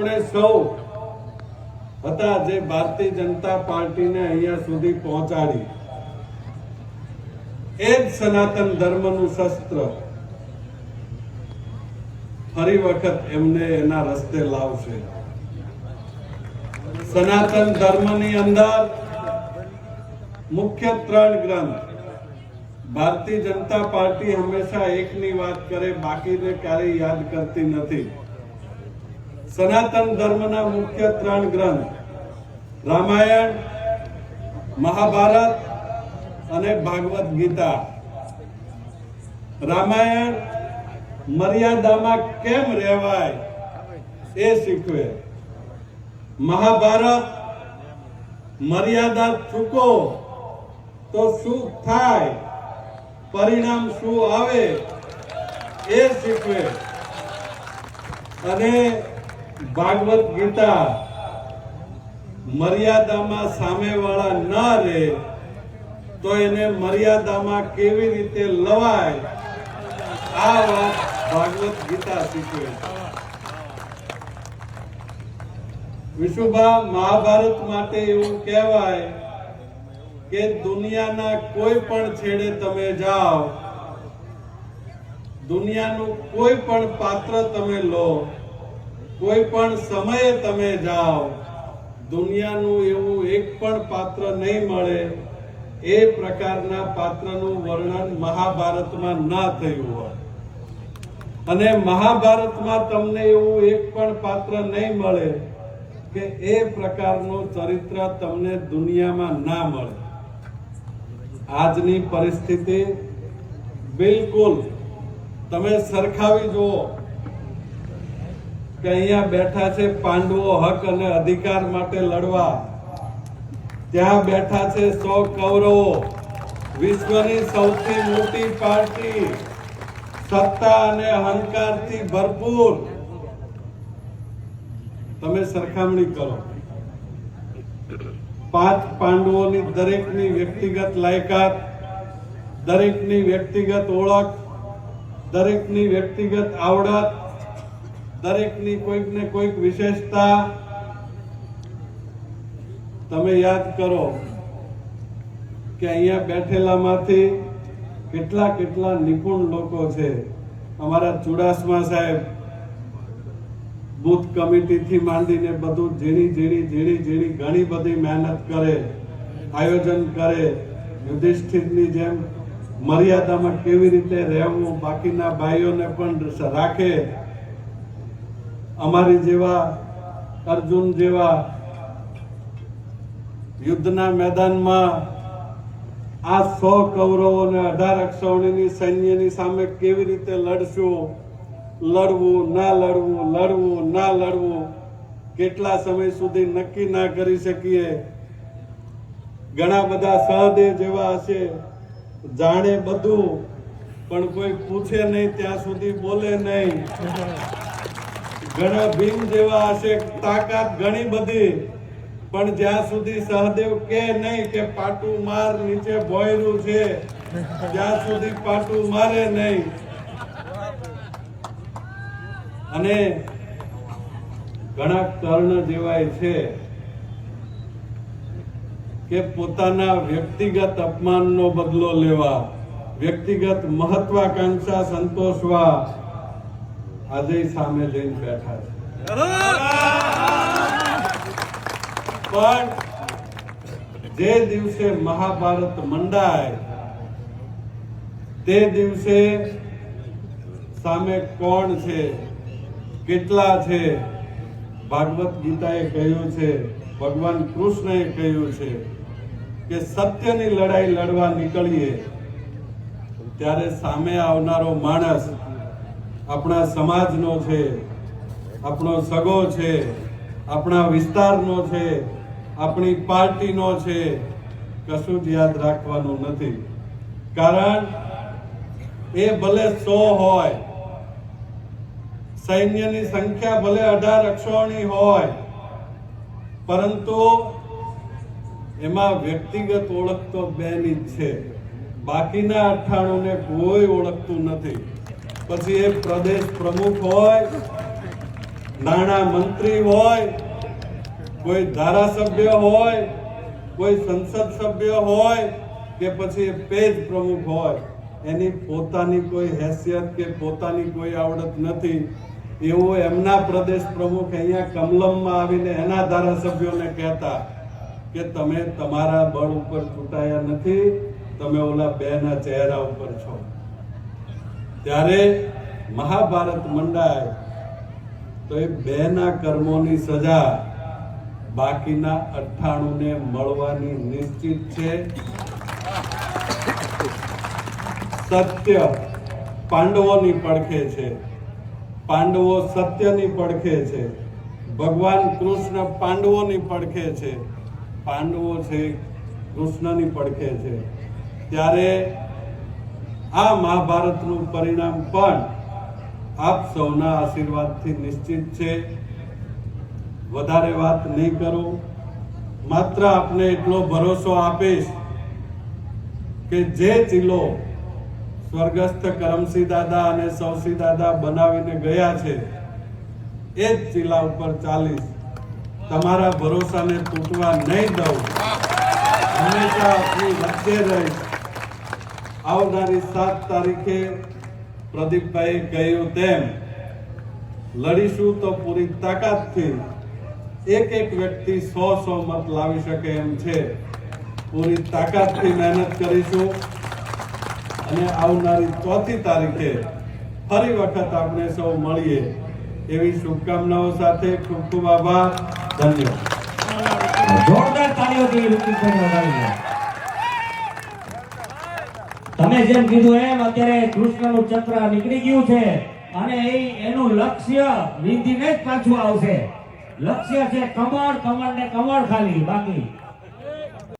આપણે સૌ હતા જે ભારતીય જનતા પાર્ટીને અહીંયા સુધી પહોંચાડી. એ જ સનાતન ધર્મનું શસ્ત્ર ફરી વખત એમને એના રસ્તે લાવશે. સનાતન ધર્મની અંદર મુખ્ય ત્રણ ગ્રંથ. ભારતીય જનતા પાર્ટી હંમેશા એકની વાત કરે, બાકીને ક્યારેય યાદ કરતી નથી. સનાતન ધર્મના મુખ્ય ત્રણ ગ્રંથ, રામાયણ, મહાભારત અને ભાગવત ગીતા. રામાયણ મર્યાદામાં કેમ રહેવાય એ શીખવે. મહાભારત મર્યાદા ચૂકો તો શું થાય? પરિણામ શું આવે? એ શીખવે. અને ભાગવત ગીતા મર્યાદામાં સામેવાળા ન રહે, તો એને મર્યાદામાં કેવી રીતે લવાય? આ વાત ભાગવત ગીતા શીખવે વિશુભા, મહાભારત માટે એવું કહેવાય કે દુનિયાના કોઈ પણ છેડે તમે જાઓ, દુનિયાનું કોઈ પણ પાત્ર તમે લો કોઈ પણ સમયે તમે જાઓ, દુનિયાનું એવું એક પણ પાત્ર નહીં મળે, એ પ્રકારના પાત્રનું વર્ણન મહાભારતમાં ના થયું હોય. અને મહાભારતમાં તમને એવું એક પણ પાત્ર નહીં મળે કે એ પ્રકારનું ચરિત્ર તમને દુનિયામાં ના મળે. આજની પરિસ્થિતિ બિલકુલ તમે સરખાવી જુઓ. કે અહીંયા બેઠા છે પાંડવો હક અને અધિકાર માટે લડવા. ત્યાં બેઠા છે સો કૌરવો. વિશ્વની સૌથી મોટી પાર્ટી. સત્તા અને અહંકારથી ભરપૂર. તમે સરખામણી કરો. પાંચ પાંડવોની દરેકની વ્યક્તિગત લાયકાત, દરેકની વ્યક્તિગત ઓળખ, દરેકની વ્યક્તિગત આવડત દરેકની કોઈક ને કોઈક વિશેષતા તમે યાદ કરો કે અહીંયા બેઠેલામાંથી કેટલા કેટલા નિપુણ લોકો છે. અમારા ચુડાસમા સાહેબ, બુથ કમિટીથી માંડીને બધું ઝીણી ઝીણી ઝીણી ઝીણી ઘણી બધી મહેનત કરે, આયોજન કરે, યુધિષ્ઠિરની જેમ મર્યાદામાં કેવી રીતે રહેવું, બાકીના ભાઈઓને પણ રાખે અમારી જેવા અર્જુન જેવા યુદ્ધના મેદાનમાં આ સો કૌરવો અને અઢાર અક્ષૌણીની સૈન્યની સામે કેવી રીતે લડશું? લડવું, ના લડવું લડવું, ના લડવું, કેટલા સમય સુધી નક્કી ના કરી શકીએ? ઘણા બધા સહદેવ જેવા હશે, જાણે બધું, પણ કોઈ પૂછે નહીં, ત્યાં સુધી બોલે નહીં. ઘણા ભીમ જેવા હશે, તાકાત ઘણી બધી. પણ જ્યાં સુધી સહદેવ કે નહીં કે પાટું માર નીચે ભોયરું છે, ત્યાં સુધી પાટું મારે નહીં. અને ઘણા કર્ણ જેવાય છે કે પોતાના વ્યક્તિગત અપમાનનો બદલો લેવા, વ્યક્તિગત મહત્વાકાંક્ષા સંતોષવા આજે સામે લઈને બેઠા છે. પણ જે દિવસે મહાભારત મંડાય, તે દિવસે સામે કોણ છે, કેટલા છે, ભાગવત ગીતાએ કહ્યું છે, ભગવાન કૃષ્ણએ કહ્યું છે કે સત્યની લડાઈ લડવા નીકળીએ, ત્યારે સામે આવનારો માણસ આપણા સમાજનો છે, આપણો સગો છે, આપણા વિસ્તારનો છે, આપણી પાર્ટીનો છે, કશું જ યાદ રાખવાનું નથી. કારણ એ ભલે સો હોય, સૈન્યની સંખ્યા ભલે અઢાર અક્ષોણી હોય, પરંતુ એમાં વ્યક્તિગત ઓળખ તો બેની જ છે. બાકીના અઠ્ઠાણું ને કોઈ ઓળખતું નથી. પછી એ પ્રદેશ પ્રમુખ હોય, નાણા મંત્રી હોય, કોઈ ધારાસભ્ય હોય, કોઈ સંસદ સભ્ય હોય કે પછી પેજ પ્રમુખ હોય, એની પોતાની કોઈ હેસિયત કે પોતાની કોઈ આવડત નથી. એવું એમના પ્રદેશ પ્રમુખ અહીંયા કમલમમાં આવીને એના ધારાસભ્યોને કહેતા કે તમે તમારા બળ ઉપર ચૂંટાયા નથી, તમે ઓલા બેના ચહેરા ઉપર છો. ત્યારે મહાભારત મંડાય તો એ બેના કર્મોની સજા બાકીના અઠ્ઠાણુંને મળવાની નિશ્ચિત છે. સત્ય પાંડવોની પડખે છે. પાંડવો સત્યની પડખે છે. ભગવાન કૃષ્ણ પાંડવોની પડખે છે. પાંડવો છે કૃષ્ણની પડખે છે. ત્યારે આ મહાભારતનું પરિણામ પણ આપ સૌના આશીર્વાદથી નિશ્ચિત છે. વધારે વાત નહીં કરો. માત્ર આપને એટલો ભરોસો આપીશ કે જે ચીલો સ્વર્ગસ્થ કરમસિંહ દાદા અને સૌસી દાદા બનાવીને ગયા છે, એ જ ચીલા ઉપર ચાલીશ. તમારા ભરોસાને તૂટવા નહીં દઉં. હંમેશા આપની વચ્ચે રહીશ. આવનારી સાત તારીખે પ્રદીપભાઈ કહ્યું તેમ. લડીશું તો પૂરી તાકાતથી એક એક વ્યક્તિ સો સો મત લાવી શકે એમ છે. પૂરી તાકાતથી મહેનત કરીશું. અને આવનારી ચોથી તારીખે ફરી વખત આપણે સૌ મળીએ. એવી શુભકામનાઓ સાથે ખૂબ ખૂબ આભાર. ધન્યવાદ. જોરદાર તાળીઓ દો. તમે જેમ કીધું એમ, અત્યારે કૃષ્ણનું ચક્ર નીકળી ગયું છે અને એ, એનું લક્ષ્ય વિધિને જ પાછું આવશે. લક્ષ્ય છે કમળ કમળ ને કમળ ખાલી, બાકી.